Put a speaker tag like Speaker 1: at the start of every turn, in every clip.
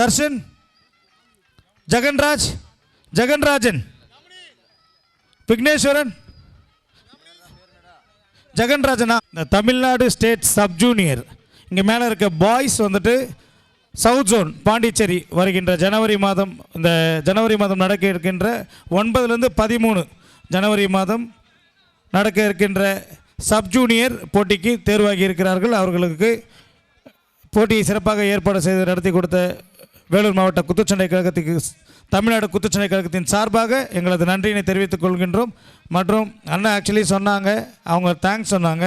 Speaker 1: தர்ஷன் ஜெகன்ராஜ் ஜெகன்ராஜன் விக்னேஸ்வரன் ஜெகன்ராஜனா இந்த Tamil Nadu state sub junior. இங்கே மேலே இருக்க பாய்ஸ் வந்துட்டு சவுத் ஜோன் பாண்டிச்சேரி வருகின்ற ஜனவரி மாதம் இந்த ஜனவரி மாதம் நடக்க இருக்கின்ற ஒன்பதுலேருந்து பதிமூணு ஜனவரி மாதம் நடக்க இருக்கின்ற சப் ஜூனியர் போட்டிக்கு தேர்வாகி இருக்கிறார்கள். அவர்களுக்கு போட்டியை சிறப்பாக ஏற்பாடு செய்து நடத்தி கொடுத்த வேலூர் மாவட்ட குத்துச்சண்டை கழகத்துக்கு தமிழ்நாடு குத்துச்சண்டை கழகத்தின் சார்பாக எங்களது நன்றியினை தெரிவித்துக் கொள்கின்றோம். மற்றும் அண்ணன் ஆக்சுவலி சொன்னாங்க அவங்க தேங்க்ஸ் சொன்னாங்க.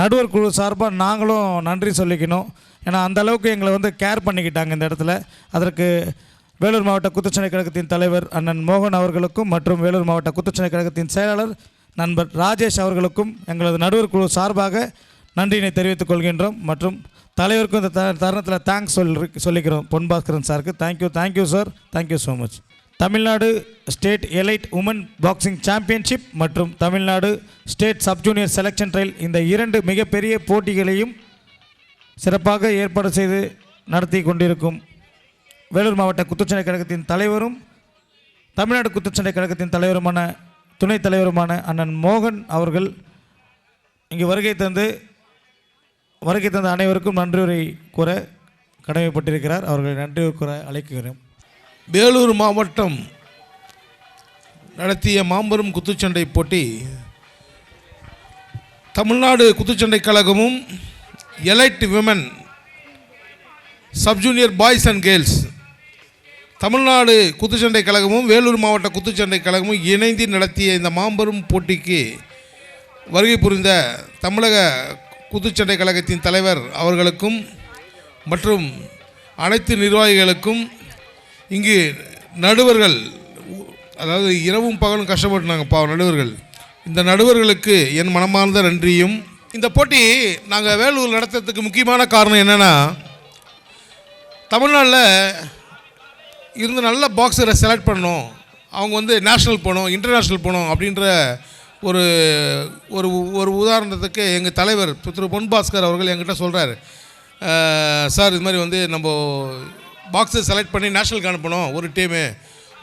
Speaker 1: நடுவர் குழு சார்பாக நாங்களும் நன்றி சொல்லிக்கணும். ஏன்னா அந்த அளவுக்கு எங்களை வந்து கேர் பண்ணிக்கிட்டாங்க இந்த இடத்துல. அதற்கு வேலூர் மாவட்ட குத்துச்சண்டை கழகத்தின் தலைவர் அண்ணன் மோகன் அவர்களுக்கும் மற்றும் வேலூர் மாவட்ட குத்துச்சண்டை கழகத்தின் செயலாளர் நண்பர் ராஜேஷ் அவர்களுக்கும் எங்களது நடுவர் குழு சார்பாக நன்றியினை தெரிவித்துக் கொள்கின்றோம். மற்றும் தலைவருக்கும் இந்த த தருணத்தில் தேங்க்ஸ் சொல்லி சொல்லிக்கிறோம். பொன் பாஸ்கரன் சாருக்கு thank you thank you sir thank you so much Tamil Nadu state elite woman boxing championship மற்றும் Tamil Nadu state sub junior selection trial இந்த இரண்டு மிகப்பெரிய போட்டிகளையும் சிறப்பாக ஏற்பாடு செய்து நடத்தி கொண்டிருக்கும் வேலூர் மாவட்ட குத்துச்சண்டை கழகத்தின் தலைவரும் தமிழ்நாடு குத்துச்சண்டை கழகத்தின் தலைவருமான துணைத் தலைவருமான அண்ணன் மோகன் அவர்கள் இங்கு வருகை தந்து வருகை தந்த அனைவருக்கும் நன்றியுரை கூற கடமைப்பட்டிருக்கிறார். அவர்களை நன்றி கூற அழைக்கிறோம்
Speaker 2: வேலூர் மாவட்டம் நடத்திய மாம்பெரும் குத்துச்சண்டை போட்டி தமிழ்நாடு குத்துச்சண்டை கழகமும் elite women sub junior boys and girls Tamil Nadu குத்துச்சண்டை கழகமும் வேலூர் மாவட்ட குத்துச்சண்டை கழகமும் இணைந்து நடத்திய இந்த மாம்பெரும் போட்டிக்கு வருகை புரிந்த தமிழக குத்துச்சண்டை கழகத்தின் தலைவர் அவர்களுக்கும் மற்றும் அனைத்து நிர்வாகிகளுக்கும் இங்கு நடுவர்கள் அதாவது இரவும் பகலும் கஷ்டப்பட்டுனாங்க பாவம் நடுவர்கள். இந்த நடுவர்களுக்கு என் மனமார்ந்த நன்றியும். இந்த போட்டி நாங்கள் வேலூர் நடத்துறதுக்கு முக்கியமான காரணம் என்னென்னா தமிழ்நாட்டில் இருந்து நல்ல பாக்ஸரை செலக்ட் பண்ணணும். அவங்க வந்து நேஷ்னல் போகணும் இன்டர்நேஷ்னல் போகணும் அப்படின்ற ஒரு ஒரு ஒரு உதாரணத்துக்கு எங்கள் தலைவர் திரு பொன் பாஸ்கர் அவர்கள் என்கிட்ட சொல்கிறார் சார் இது மாதிரி வந்து நம்ம பாக்ஸை செலக்ட் பண்ணி நேஷ்னலுக்கு அனுப்பணும் ஒரு டீமு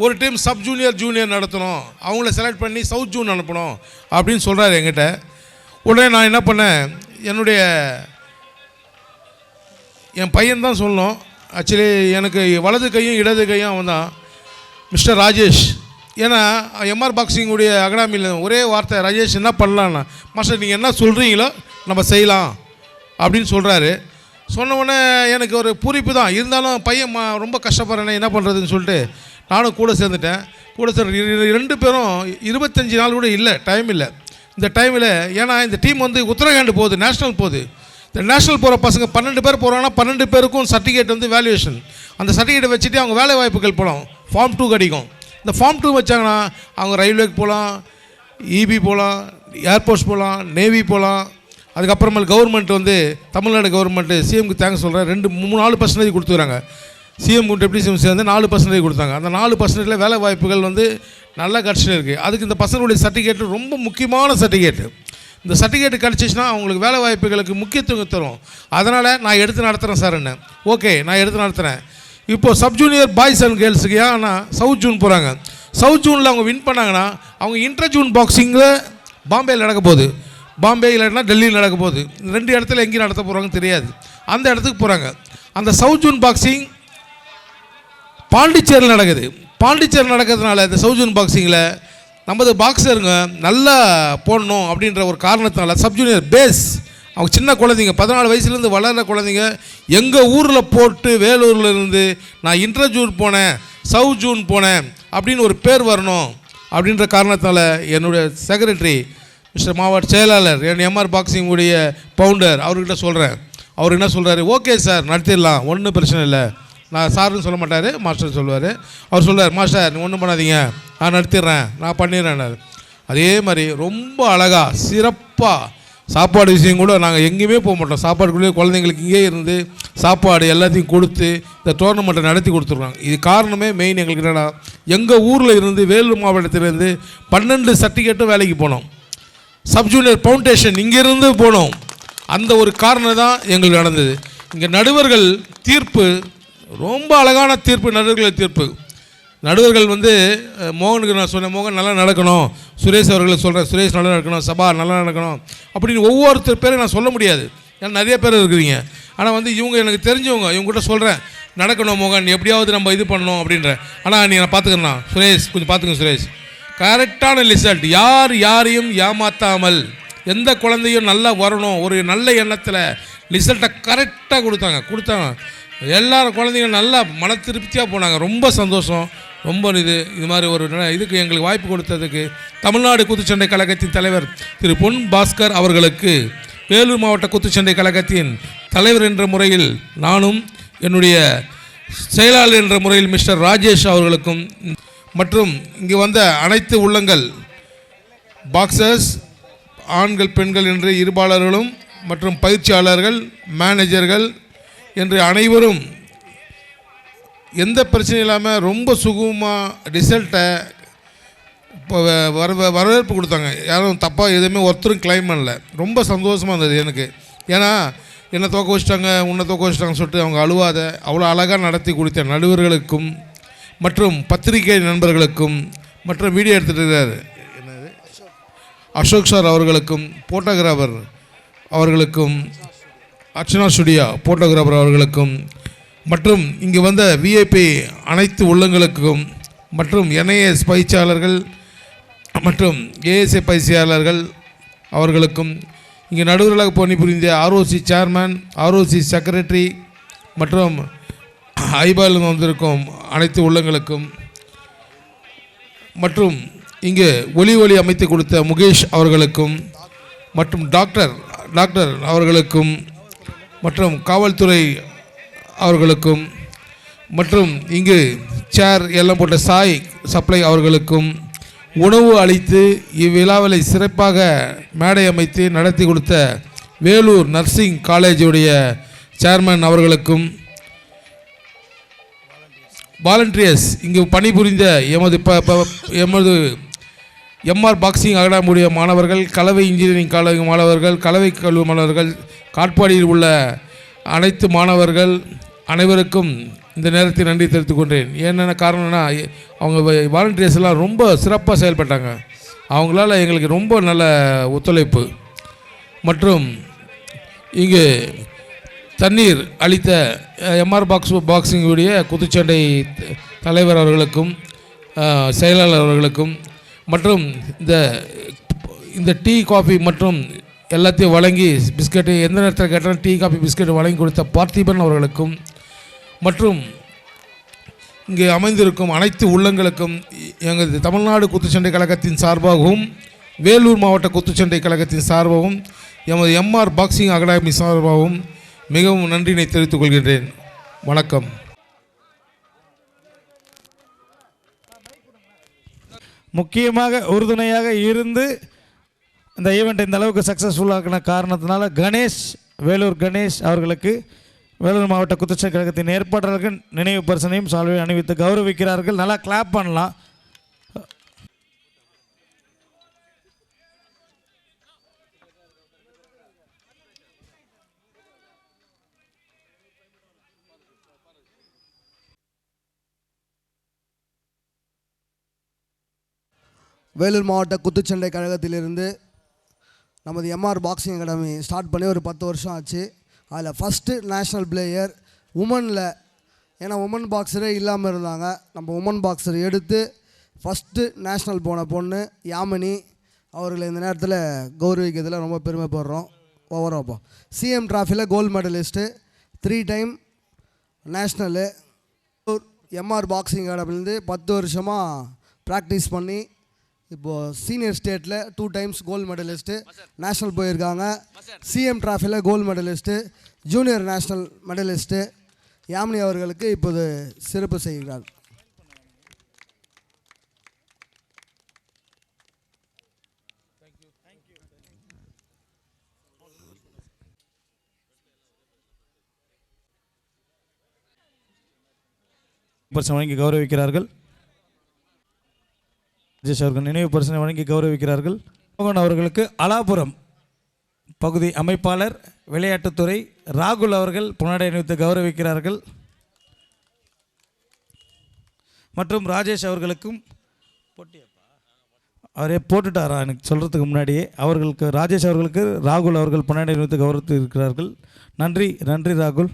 Speaker 2: ஒரு டீம் சப் ஜூனியர் ஜூனியர் நடத்தணும். அவங்கள செலக்ட் பண்ணி சவுத் ஜூன் அனுப்பணும் அப்படின்னு சொல்கிறார் என்கிட்ட. உடனே நான் என்ன பண்ணேன் என்னுடைய என் பையன் தான் சொல்லணும். ஆக்சுவலி எனக்கு வலது கையும் இடது கையும் அவன் தான். மிஸ்டர் ராஜேஷ் ஏன்னா எம்ஆர் பாக்ஸிங்குடைய அகாடமியில் ஒரே வார்த்தை ராஜேஷ் என்ன பண்ணலான்னா மாஸ்டர் நீங்கள் என்ன சொல்கிறீங்களோ நம்ம செய்யலாம் அப்படின்னு சொல்கிறாரு சொன்னவுடனே எனக்கு ஒரு பூரிப்பு தான். இருந்தாலும் பையன் மா- ரொம்ப கஷ்டப்படுறேனே என்ன பண்ணுறதுன்னு சொல்லிட்டு நானும் கூட சேர்ந்துட்டேன். கூட சேர்ந்து ரெண்டு பேரும் இருபத்தஞ்சி நாள் கூட இல்லை டைம் இல்லை. இந்த டைமில் ஏன்னா இந்த டீம் வந்து உத்தரகாண்ட் போகுது நேஷ்னல் போகுது. இந்த நேஷ்னல் போகிற பசங்க பன்னெண்டு பேர் போகிறாங்கன்னா பன்னெண்டு பேருக்கும் சர்டிஃபிகேட் வந்து வேல்யூவேஷன் அந்த சர்டிஃபிகேட்டை வச்சுட்டு அவங்க வேலை வாய்ப்புகள் போகலாம் ஃபார்ம் டூ கிடைக்கும் இந்த ஃபார்ம் டூ வச்சாங்கன்னா அவங்க ரயில்வேக்கு போகலாம் இபி போகலாம் ஏர்போர்ட்ஸ் போகலாம் நேவி போகலாம் அதுக்கப்புறமேல் கவர்மெண்ட் வந்து தமிழ்நாடு கவர்மெண்ட்டு சிஎம்க்கு தேங்க்ஸ் சொல்கிறேன் ரெண்டு மூணு நாலு பர்சன்டேஜ் கொடுத்துறாங்க சிஎம் டெப்டி சிஎம் சேர்ந்து நாலு பர்சன்டேஜ் கொடுத்தாங்க. அந்த நாலு பர்சன்டேஜில் வேலை வாய்ப்புகள் வந்து நல்லா கட்சியில் இருக்குது அதுக்கு இந்த பசங்களுடைய சர்டிஃபிகேட்டு ரொம்ப முக்கியமான சர்டிஃபிகேட்டு இந்த சர்டிஃபிகேட் கிடச்சிச்சின்னா அவங்களுக்கு வேலை வாய்ப்புகளுக்கு முக்கியத்துவம் தரும். அதனால் நான் எடுத்து நடத்துகிறேன் சார் என்ன. ஓகே நான் எடுத்து நடத்துகிறேன் இப்போது சப் ஜூனியர் பாய்ஸ் அண்ட் கேர்ள்ஸுக்கு ஏன்னா சவுத் ஜூன் போகிறாங்க சவுத் ஜூனில் அவங்க வின் பண்ணாங்கன்னா அவங்க இன்டர் ஜூன் பாக்ஸிங்கில் பாம்பேயில் நடக்க போகுது. பாம்பே இல்லைன்னா டெல்லியில் நடக்க போகுது. ரெண்டு இடத்துல எங்கேயும் நடத்த போகிறாங்கன்னு தெரியாது. அந்த இடத்துக்கு போகிறாங்க அந்த சவுத் ஜூன் பாக்ஸிங் பாண்டிச்சேரியில் நடக்குது. பாண்டிச்சேரி நடக்கிறதுனால இந்த சவுஜூன் பாக்ஸிங்கில் நமது பாக்ஸருங்க நல்லா போடணும் அப்படின்ற ஒரு காரணத்தினால சப் ஜூனியர் பேஸ் அவங்க சின்ன குழந்தைங்க பதினாலு வயசுலேருந்து வளர்கிற குழந்தைங்க எங்கள் ஊரில் போட்டு வேலூரில் இருந்து நான் இன்டர்ஜூன் போனேன் சவு ஜூன் போனேன் அப்படின்னு ஒரு பேர் வரணும் அப்படின்ற காரணத்தால் என்னுடைய செக்ரட்டரி மிஸ்டர் மாவட்ட செயலாளர் என் எம்ஆர் பாக்ஸிங் உடைய பவுண்டர் அவர்கிட்ட சொல்கிறேன் அவர் என்ன சொல்கிறாரு ஓகே சார் நடத்திடலாம் ஒன்றும் பிரச்சனை இல்லை. நான் சார்னு சொல்ல மாட்டார் மாஸ்டர் சொல்லுவார். அவர் சொல்லுவார் மாஸ்டர் நீ ஒன்றும் பண்ணாதீங்க நான் நடத்திடுறேன் நான் பண்ணிடுறேன் அதே மாதிரி ரொம்ப அழகாக சிறப்பாக சாப்பாடு விஷயம் கூட நாங்கள் எங்கேயுமே போக மாட்டோம். சாப்பாடுக்குள்ளேயே குழந்தைங்களுக்கு இங்கே இருந்து சாப்பாடு எல்லாத்தையும் கொடுத்து இந்த டோர்னமெண்ட்டை நடத்தி கொடுத்துருக்காங்க. இது காரணமே மெயின் எங்களுக்கு என்னென்னா எங்கள் ஊரில் இருந்து வேலூர் மாவட்டத்திலேருந்து பன்னெண்டு சர்டிஃபிகேட்டும் வேலைக்கு போனோம். சப்ஜூனியர் ஃபவுண்டேஷன் இங்கேருந்து போனோம். அந்த ஒரு காரணம் தான் எங்களுக்கு நடந்தது. இங்கே நடுவர்கள் தீர்ப்பு ரொம்ப அழகான தீர்ப்பு நடுவர்கள் தீர்ப்பு. நடுவர்கள் வந்து மோகனுக்கு நான் சொன்னேன் மோகன் நல்லா நடக்கணும் சுரேஷ் அவர்களை சொல்கிறேன் சுரேஷ் நல்லா நடக்கணும் சபா நல்லா நடக்கணும் அப்படின்னு ஒவ்வொருத்தர் பேரும் நான் சொல்ல முடியாது. ஏன்னா நிறைய பேர் இருக்கிறீங்க. ஆனால் வந்து இவங்க எனக்கு தெரிஞ்சவங்க இவங்ககிட்ட சொல்கிறேன் நடக்கணும் மோகன் எப்படியாவது நம்ம இது பண்ணணும் அப்படின்ற. ஆனால் நீ நான் பார்த்துக்கிறேன் சுரேஷ் கொஞ்சம் பார்த்துங்க சுரேஷ். கரெக்டான ரிசல்ட். யார் யாரையும் ஏமாத்தாமல் எந்த குழந்தையும் நல்லா வரணும் ஒரு நல்ல எண்ணத்தில் ரிசல்ட்டை கரெக்டாக கொடுத்தாங்க. கொடுத்தாங்க. எல்லாரும் குழந்தைங்க நல்லா மன திருப்தியாக போனாங்க. ரொம்ப சந்தோஷம். ரொம்ப இது இது மாதிரி ஒரு இதுக்கு எங்களுக்கு வாய்ப்பு கொடுத்ததுக்கு தமிழ்நாடு குத்துச்சண்டை கழகத்தின் தலைவர் திரு பொன் பாஸ்கர் அவர்களுக்கு வேலூர் மாவட்ட குத்துச்சண்டை கழகத்தின் தலைவர் என்ற முறையில் நானும் என்னுடைய செயலாளர் என்ற முறையில் மிஸ்டர் ராஜேஷ் அவர்களுக்கும் மற்றும் இங்கு வந்த அனைத்து உள்ளங்கள் பாக்ஸர்ஸ் ஆண்கள் பெண்கள் என்று இருபாளர்களும் மற்றும் பயிற்சியாளர்கள் மேனேஜர்கள் என்று அனைவரும் எந்த பிரச்சனையும் இல்லாமல் ரொம்ப சுகமாக ரிசல்ட்டை இப்போ வர வரவேற்பு கொடுத்தாங்க. யாரும் தப்பாக எதுவுமே ஒருத்தரும் கிளைம் பண்ணல. ரொம்ப சந்தோஷமாக இருந்தது எனக்கு. ஏன்னா என்னை தோக்க வச்சிட்டாங்க உன்னை தோக்க வச்சிட்டாங்கன்னு சொல்லிட்டு அவங்க அழுவாத அவ்வளோ அழகாக நடத்தி கொடுத்த நடுவர்களுக்கும் மற்றும் பத்திரிகை நண்பர்களுக்கும் மற்றும் வீடியோ எடுத்துகிட்டு இருக்காரு. என்னது? அசோக் சார் அவர்களுக்கும் போட்டோகிராஃபர் அவர்களுக்கும் அர்ச்சனா ஸ்டுடியோ போட்டோகிராஃபர் அவர்களுக்கும் மற்றும் இங்கு வந்த விஐபி அனைத்து உள்ளங்களுக்கும் மற்றும் என்ஐஎஸ் பயிற்சியாளர்கள் மற்றும் ஏஎஸ்ஏ பயிற்சியாளர்கள் அவர்களுக்கும் இங்கே நடுவர்களாக பணிபுரிந்த ஆர்ஓசி சேர்மேன் ஆர்ஓசி செக்ரட்டரி மற்றும் ஐபால் வந்திருக்கும் அனைத்து உள்ளங்களுக்கும் மற்றும் இங்கு ஒலி ஒலி அமைத்து கொடுத்த முகேஷ் அவர்களுக்கும் மற்றும் டாக்டர் டாக்டர் அவர்களுக்கும் மற்றும் காவல்துறை அவர்களுக்கும் மற்றும் இங்கு சேர் எல்லாம் போட்ட சாய் சப்ளை அவர்களுக்கும் உணவு அளித்து இவ்விழாவில் சிறப்பாக மேடை அமைத்து நடத்தி கொடுத்த வேலூர் நர்சிங் காலேஜுடைய சேர்மன் அவர்களுக்கும் வாலண்டியர்ஸ் இங்கு பணிபுரிந்த எமது ப ப- எமது எம்ஆர் பாக்ஸிங் அகடாமுடைய மாணவர்கள் கலவை இன்ஜினியரிங் காலேஜ் மாணவர்கள் கலவை கல்வி மாணவர்கள் காட்பாடியில் உள்ள அனைத்து மாணவர்கள் அனைவருக்கும் இந்த நேரத்தில் நன்றி தெரிவித்துக் கொண்டேன். என்னென்ன காரணம்னா அவங்க வாலண்டியர்ஸ் எல்லாம் ரொம்ப சிறப்பாக செயல்பட்டாங்க. அவங்களால எங்களுக்கு ரொம்ப நல்ல ஒத்துழைப்பு. மற்றும் இங்கு தண்ணீர் அளித்த எம்ஆர் பாக்ஸ் பாக்ஸிங்குடைய குத்துச்சண்டை தலைவர் அவர்களுக்கும் செயலாளர் அவர்களுக்கும் மற்றும் இந்த இந்த டீ காஃபி மற்றும் எல்லாத்தையும் வழங்கி பிஸ்கட்டு எந்த நேரத்தில் கேட்டாலும் டீ காஃபி பிஸ்கட் வழங்கி கொடுத்த பார்த்திபன் அவர்களுக்கும் மற்றும் இங்கே அமைந்திருக்கும் அனைத்து உள்ளங்களுக்கும் எங்களது தமிழ்நாடு குத்துச்சண்டை கழகத்தின் சார்பாகவும் வேலூர் மாவட்ட குத்துச்சண்டை கழகத்தின் சார்பாகவும் எமது எம்ஆர் பாக்ஸிங் அகாடமி சார்பாகவும் மிகவும் நன்றினை தெரிவித்துக் கொள்கின்றேன். வணக்கம்.
Speaker 1: முக்கியமாக உறுதுணையாக இருந்து இந்த ஈவெண்ட் இந்த அளவுக்கு சக்ஸஸ்ஃபுல்லாக்கின காரணத்தினால கணேஷ் வேலூர் கணேஷ் அவர்களுக்கு வேலூர் மாவட்ட குத்துச்சண்டை கழகத்தின் ஏற்பாட்டாளர்கள் நினைவு பரிசனையும் சால்வை அணிவித்து கௌரவிக்கிறார்கள். நல்லா கிளாப் பண்ணலாம்.
Speaker 3: வேலூர் மாவட்ட குத்துச்சண்டை கழகத்திலிருந்து நமது எம்ஆர் பாக்ஸிங் அகாடமி ஸ்டார்ட் பண்ணி ஒரு பத்து வருஷம் ஆச்சு. அதில் ஃபஸ்ட்டு நேஷ்னல் பிளேயர் உமனில் ஏன்னா உமன் பாக்ஸரே இல்லாமல் இருந்தாங்க. நம்ம உமன் பாக்ஸர் எடுத்து ஃபஸ்ட்டு நேஷ்னல் போன பொண்ணு யாமினி அவர்களை இந்த நேரத்தில் கௌரவிக்கிறதுல ரொம்ப பெருமைப்படுறோம். ஓவராப்போ CM ட்ராஃபியில் gold medalist three time national MR boxing அகாடமிலேருந்து பத்து வருஷமாக ப்ராக்டிஸ் பண்ணி இப்போது சீனியர் ஸ்டேட்டில் two times gold medalist national போயிருக்காங்க. CM டிராஃபியில் gold medalist junior national medalist Yamini அவர்களுக்கு இப்போது சிறப்பு செய்கிறார்.
Speaker 1: வழங்கி கௌரவிக்கிறார்கள். ராஜேஷ் அவர்கள் நினைவு பரிசனை வழங்கி கௌரவிக்கிறார்கள். மோகன் அவர்களுக்கு அலாபுரம் பகுதி அமைப்பாளர் விளையாட்டுத்துறை ராகுல் அவர்கள் புனடை அணிவித்து கௌரவிக்கிறார்கள். மற்றும் ராஜேஷ் அவர்களுக்கும் அவரே போட்டுட்டாரா எனக்கு சொல்கிறதுக்கு முன்னாடியே. அவர்களுக்கு ராஜேஷ் அவர்களுக்கு ராகுல் அவர்கள் பன்னெண்டு நிமிடத்துக்கு கௌரவித்து இருக்கிறார்கள். நன்றி நன்றி ராகுல்.